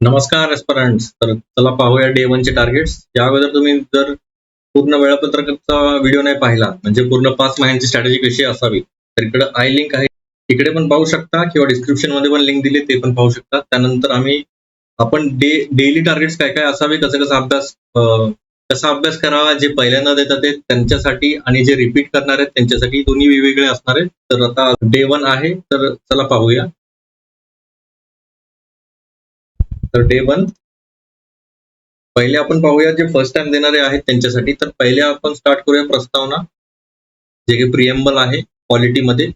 नमस्कार एस्परंट्स. तर चला पाहूया डे चे टार्गेट्स या अगोदर तुम्ही जर पूर्ण वेळापत्रकाचा व्हिडिओ नाही पाहिला म्हणजे पूर्ण पाच महिन्यांची स्ट्रॅटेजी कशी असावी तर इकडे आय लिंक आहे. इकडे पण पाहू शकता किंवा डिस्क्रिप्शनमध्ये पण लिंक दिली ते पण पाहू शकता. त्यानंतर आम्ही आपण डे डेली टार्गेट्स काय काय असावे कसं कसा अभ्यास कसा अभ्यास करावा जे पहिल्यांदा देतात ते त्यांच्यासाठी आणि जे रिपीट करणार आहेत त्यांच्यासाठी दोन्ही वेगवेगळे असणार आहेत. तर आता डे वन आहे तर चला पाहूया. तर डे वन पहिले आपण पाहूया जे फर्स्ट टाइम देणारे आहेत त्यांच्यासाठी. तर पहिले आपण स्टार्ट करूया प्रस्तावना जे काही प्रिएम्बल आहे क्वालिटीमध्ये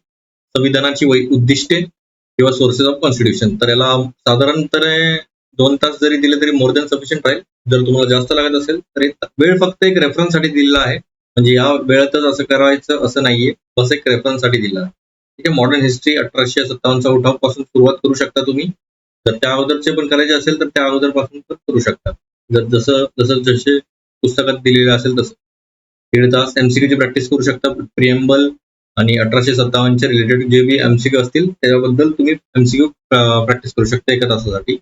संविधानाची वै उद्दिष्टे किंवा सोर्सेस ऑफ कॉन्स्टिट्यूशन तर याला साधारणपणे दोन तास जरी दिले तरी मोर दॅन सफिशियंट राहील. जर तुम्हाला जास्त लागत असेल तर वेळ फक्त एक रेफरन्ससाठी दिलेला आहे. म्हणजे या वेळातच असं करायचं असं नाहीये. बस एक रेफरन्ससाठी दिला आहे. ठीक आहे मॉडर्न हिस्ट्री अठराशे सत्तावन्नचा उठावपासून सुरुवात करू शकता तुम्ही. जर त्या अगोदरचे पण करायचे असेल तर त्या अगोदरपासून पण करू शकता जर जसं जसं जसे पुस्तकात दिलेलं असेल तसं. दीड तास एमसीक्यूची प्रॅक्टिस करू शकता. प्रिएम्बल आणि अठराशे सत्तावन्नचे रिलेटेड जे बी एमसीक्यू असतील त्याच्याबद्दल तुम्ही एमसीक्यू प्रॅक्टिस करू शकता एका तासासाठी.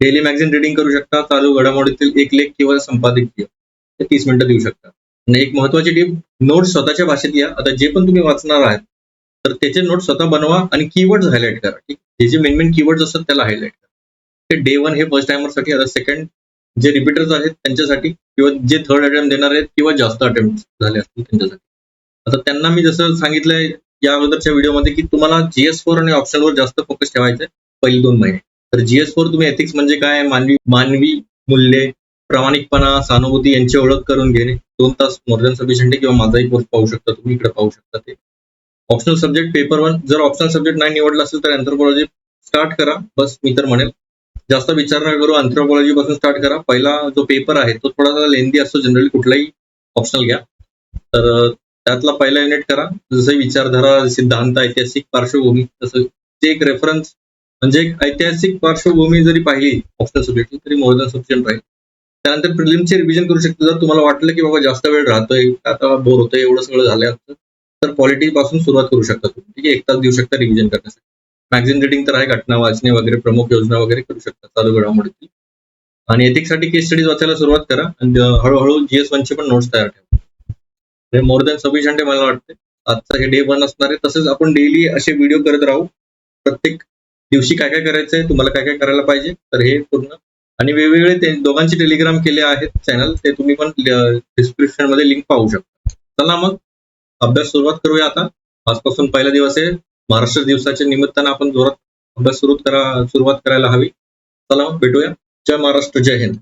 डेली मॅगझिन रिडिंग करू शकता. चालू घडामोडीतील एक लेख किंवा संपादकीय ते तीस मिनिटं देऊ शकता. आणि एक महत्वाची टीप नोट्स स्वतःच्या भाषेत या. आता जे पण तुम्ही वाचणार आहात तर त्याचे नोट स्वतः बनवा आणि कीवर्ड्स हायलाईट करा. ठीक? जे जे मेन मेन कीवर्ड्स असतात त्याला हायलाईट करा. ते डे वन हे फर्स्ट टायमरसाठी आता सेकंड जे रिपीटर्स आहेत त्यांच्यासाठी किंवा जे थर्ड अटेम्प्ट देणार आहेत किंवा जास्त अटेम्प्ट झाले असतील त्यांच्यासाठी. आता त्यांना मी जसं सांगितलंय या अगोदरच्या व्हिडिओमध्ये की तुम्हाला जीएस फोर आणि ऑप्शनवर जास्त फोकस ठेवायचं आहे पहिले दोन महिने. तर जीएस फोर तुम्ही एथिक्स म्हणजे काय? मानवी मानवी मूल्ये प्रामाणिकपणा सहानुभूती यांची ओळख करून घेणे. दोन तास मोर दॅन सफिशियंट किंवा माझाही कोर्स पाहू शकता तुम्ही इकडे पाहू शकता ते. ऑप्शनल सब्जेक्ट पेपर वन जर ऑप्शनल सब्जेक्ट नाही निवडला असेल तर अँथ्रोपॉलॉजी स्टार्ट करा. बस मी तर म्हणेल जास्त विचार न करू अँथ्रोपॉलॉजी पासून स्टार्ट करा. पहिला जो पेपर आहे तो थोडासा लेंदी असतो जनरली कुठलाही ऑप्शनल घ्या. तर त्यातला पहिला युनिट करा. जसं विचारधारा सिद्धांत ऐतिहासिक पार्श्वभूमी तसं ते एक रेफरन्स म्हणजे एक ऐतिहासिक पार्श्वभूमी जरी पाहिली ऑप्शनल सब्जेक्ट तरी मोर दॅन सफिशियंट राहील. त्यानंतर प्रिलिमचे रिव्हिजन करू शकतो. जर तुम्हाला वाटलं की बाबा जास्त वेळ राहतोय आता बोर होतोय एवढं सगळं झालं असतं तर पॉलिटी पासून सुरुवात करू शकता तुम्ही. ठीक आहे? एक तास देऊ शकता रिव्हिजन करण्यासाठी. मॅगझिन रिडिंग तर आहे घटना वाचणे वगैरे प्रमुख योजना वगैरे करू शकता चालू घडामोडीतील. आणि एथिक्ससाठी केस स्टडीज वाचायला सुरुवात करा आणि हळूहळू जीएस वन चे पण नोट्स तयार ठेवा. हे मोर दॅन सफिशियंट आहे मला वाटते. आजचा हे डे वन असणार आहे. तसेच आपण डेली असे व्हिडिओ करत राहू. प्रत्येक दिवशी काय काय करायचंय तुम्हाला काय काय करायला पाहिजे तर हे पूर्ण. आणि वेगवेगळे ते दोघांचे टेलिग्राम केले आहेत चॅनल ते तुम्ही पण डिस्क्रिप्शनमध्ये लिंक पाहू शकता. चला मग अभ्यास सुरुवात करूया आता. आजपासून पहिला दिवस आहे. महाराष्ट्र दिवसाच्या निमित्तानं आपण जोरात अभ्यास सुरू करा सुरुवात करायला हवी. चला भेटूया. जय महाराष्ट्र जय हिंद.